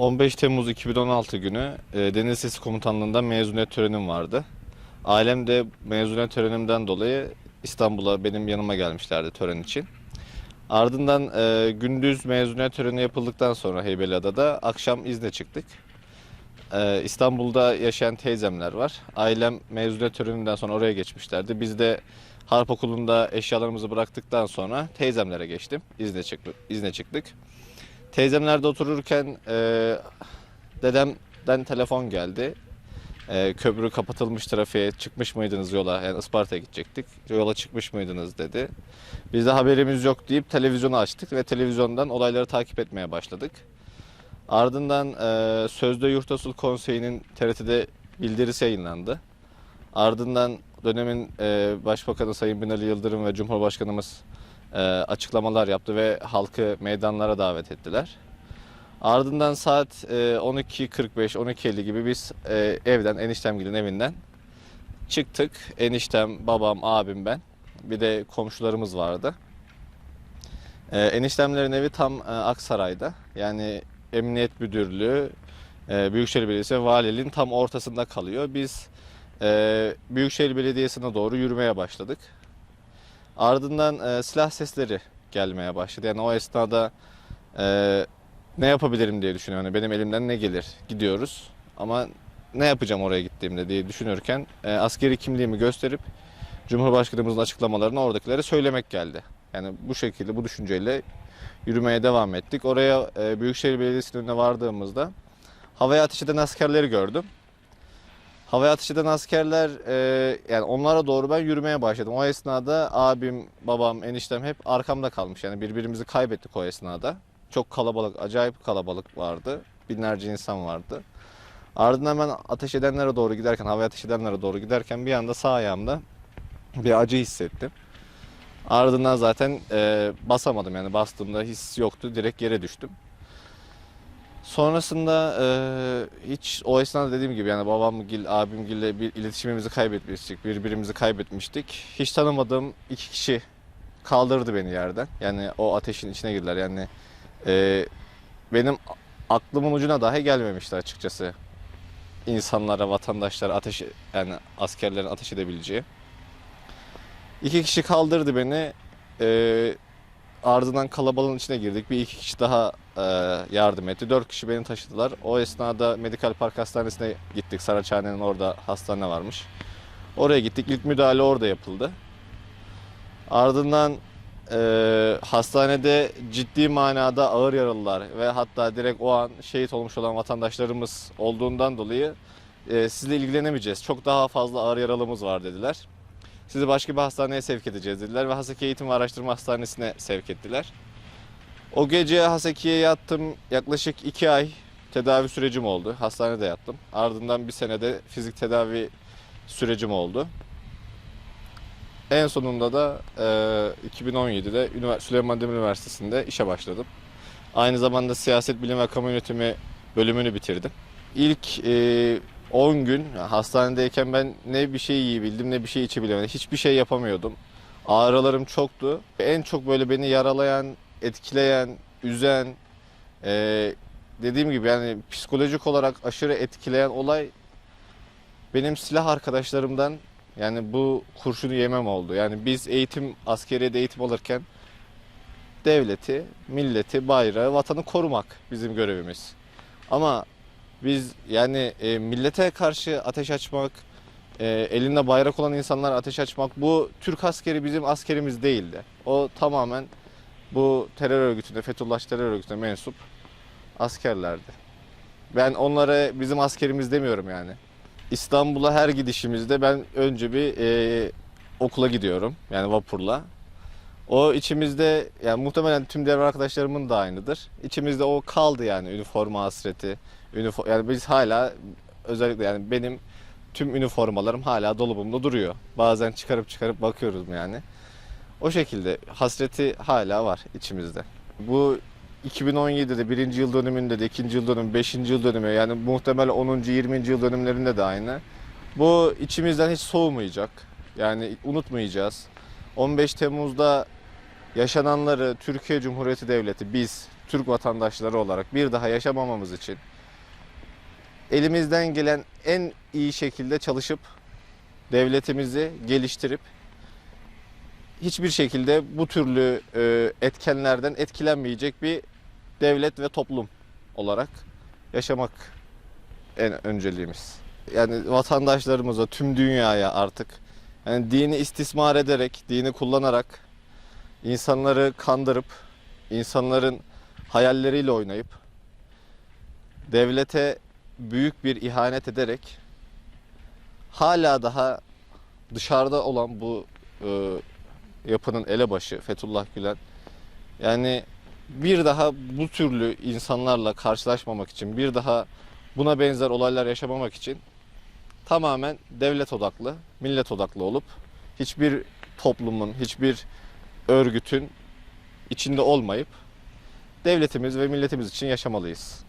15 Temmuz 2016 günü e, Deniz Sesi Komutanlığı'ndan mezuniyet törenim vardı. Ailem de mezuniyet törenimden dolayı İstanbul'a benim yanıma gelmişlerdi tören için. Ardından e, gündüz mezuniyet töreni yapıldıktan sonra Heybeliada'da akşam izne çıktık. E, İstanbul'da yaşayan teyzemler var. Ailem mezuniyet töreninden sonra oraya geçmişlerdi. Biz de Harp Okulu'nda eşyalarımızı bıraktıktan sonra teyzemlere geçtim. İzne, çıktık. izne çıktık. Teyzemlerde otururken e, dedemden telefon geldi. E, köprü kapatılmış trafiğe çıkmış mıydınız yola? Yani Isparta'ya gidecektik. Yola çıkmış mıydınız dedi. Biz de haberimiz yok deyip televizyonu açtık ve televizyondan olayları takip etmeye başladık. Ardından e, Sözde Yurttasul Konseyi'nin TRT'de bildirisi yayınlandı. Ardından dönemin e, Başbakanı Sayın Binali Yıldırım ve Cumhurbaşkanımız e, açıklamalar yaptı ve halkı meydanlara davet ettiler. Ardından saat e, 12.45-12.50 gibi biz e, evden, eniştemgilin evinden çıktık. Eniştem, babam, abim ben. Bir de komşularımız vardı. E, eniştemlerin evi tam e, Aksaray'da. Yani Emniyet Müdürlüğü, e, Büyükşehir Belediyesi ve Valiliğin tam ortasında kalıyor. Biz Büyükşehir Belediyesi'ne doğru yürümeye başladık. Ardından e, silah sesleri gelmeye başladı. Yani o esnada e, ne yapabilirim diye düşünüyorum. Yani benim elimden ne gelir? Gidiyoruz ama ne yapacağım oraya gittiğimde diye düşünürken e, askeri kimliğimi gösterip Cumhurbaşkanımızın açıklamalarını oradakilere söylemek geldi. Yani bu şekilde bu düşünceyle yürümeye devam ettik. Oraya e, Büyükşehir Belediyesi'nin önüne vardığımızda havaya ateş eden askerleri gördüm. Havaya ateş eden askerler e, yani onlara doğru ben yürümeye başladım. O esnada abim, babam, eniştem hep arkamda kalmış. Yani birbirimizi kaybettik o esnada. Çok kalabalık, acayip kalabalık vardı. Binlerce insan vardı. Ardından ben ateş edenlere doğru giderken, havaya ateş edenlere doğru giderken bir anda sağ ayağımda bir acı hissettim. Ardından zaten e, basamadım yani bastığımda his yoktu. Direkt yere düştüm. Sonrasında e, hiç o esnada dediğim gibi yani babamgil, abimgille bir iletişimimizi kaybetmiştik, birbirimizi kaybetmiştik. Hiç tanımadığım iki kişi kaldırdı beni yerden. Yani o ateşin içine girdiler. Yani e, benim aklımın ucuna dahi gelmemişti açıkçası. İnsanlara, vatandaşlara ateş yani askerlerin ateş edebileceği. İki kişi kaldırdı beni. E, ardından kalabalığın içine girdik. Bir iki kişi daha e, yardım etti. Dört kişi beni taşıdılar. O esnada Medikal Park Hastanesi'ne gittik. Saraçhane'nin orada hastane varmış. Oraya gittik. İlk müdahale orada yapıldı. Ardından e, hastanede ciddi manada ağır yaralılar ve hatta direkt o an şehit olmuş olan vatandaşlarımız olduğundan dolayı e, sizle ilgilenemeyeceğiz. Çok daha fazla ağır yaralımız var dediler. Sizi başka bir hastaneye sevk edeceğiz dediler ve Haseki Eğitim ve Araştırma Hastanesi'ne sevk ettiler. O gece Haseki'ye yattım. Yaklaşık iki ay tedavi sürecim oldu. Hastanede yattım. Ardından bir senede fizik tedavi sürecim oldu. En sonunda da e, 2017'de Ünivers- Süleyman Demirel Üniversitesi'nde işe başladım. Aynı zamanda siyaset bilim ve kamu yönetimi bölümünü bitirdim. İlk e, 10 gün hastanedeyken ben ne bir şey yiyebildim ne bir şey içebildim. Hiçbir şey yapamıyordum. Ağrılarım çoktu. En çok böyle beni yaralayan, etkileyen, üzen, e, dediğim gibi yani psikolojik olarak aşırı etkileyen olay benim silah arkadaşlarımdan yani bu kurşunu yemem oldu. Yani biz eğitim, askeriyede eğitim alırken devleti, milleti, bayrağı, vatanı korumak bizim görevimiz. Ama biz yani e, millete karşı ateş açmak, e, elinde bayrak olan insanlar ateş açmak bu Türk askeri bizim askerimiz değildi. O tamamen bu terör örgütüne, Fethullah terör örgütüne mensup askerlerdi. Ben onlara bizim askerimiz demiyorum yani. İstanbul'a her gidişimizde ben önce bir e, okula gidiyorum. Yani vapurla. O içimizde yani muhtemelen tüm diğer arkadaşlarımın da aynıdır. İçimizde o kaldı yani üniforma hasreti. Üniform yani biz hala özellikle yani benim tüm üniformalarım hala dolabımda duruyor. Bazen çıkarıp çıkarıp bakıyoruz yani. O şekilde hasreti hala var içimizde. Bu 2017'de birinci yıl dönümünde de ikinci yıl dönümü, beşinci yıl dönümü yani muhtemel 10. 20. yıl dönümlerinde de aynı. Bu içimizden hiç soğumayacak. Yani unutmayacağız. 15 Temmuz'da yaşananları Türkiye Cumhuriyeti Devleti biz Türk vatandaşları olarak bir daha yaşamamamız için elimizden gelen en iyi şekilde çalışıp devletimizi geliştirip hiçbir şekilde bu türlü e, etkenlerden etkilenmeyecek bir devlet ve toplum olarak yaşamak en önceliğimiz. Yani vatandaşlarımıza, tüm dünyaya artık yani dini istismar ederek, dini kullanarak insanları kandırıp, insanların hayalleriyle oynayıp, devlete büyük bir ihanet ederek hala daha dışarıda olan bu e, yapının elebaşı Fethullah Gülen yani bir daha bu türlü insanlarla karşılaşmamak için, bir daha buna benzer olaylar yaşamamak için tamamen devlet odaklı, millet odaklı olup hiçbir toplumun, hiçbir örgütün içinde olmayıp devletimiz ve milletimiz için yaşamalıyız.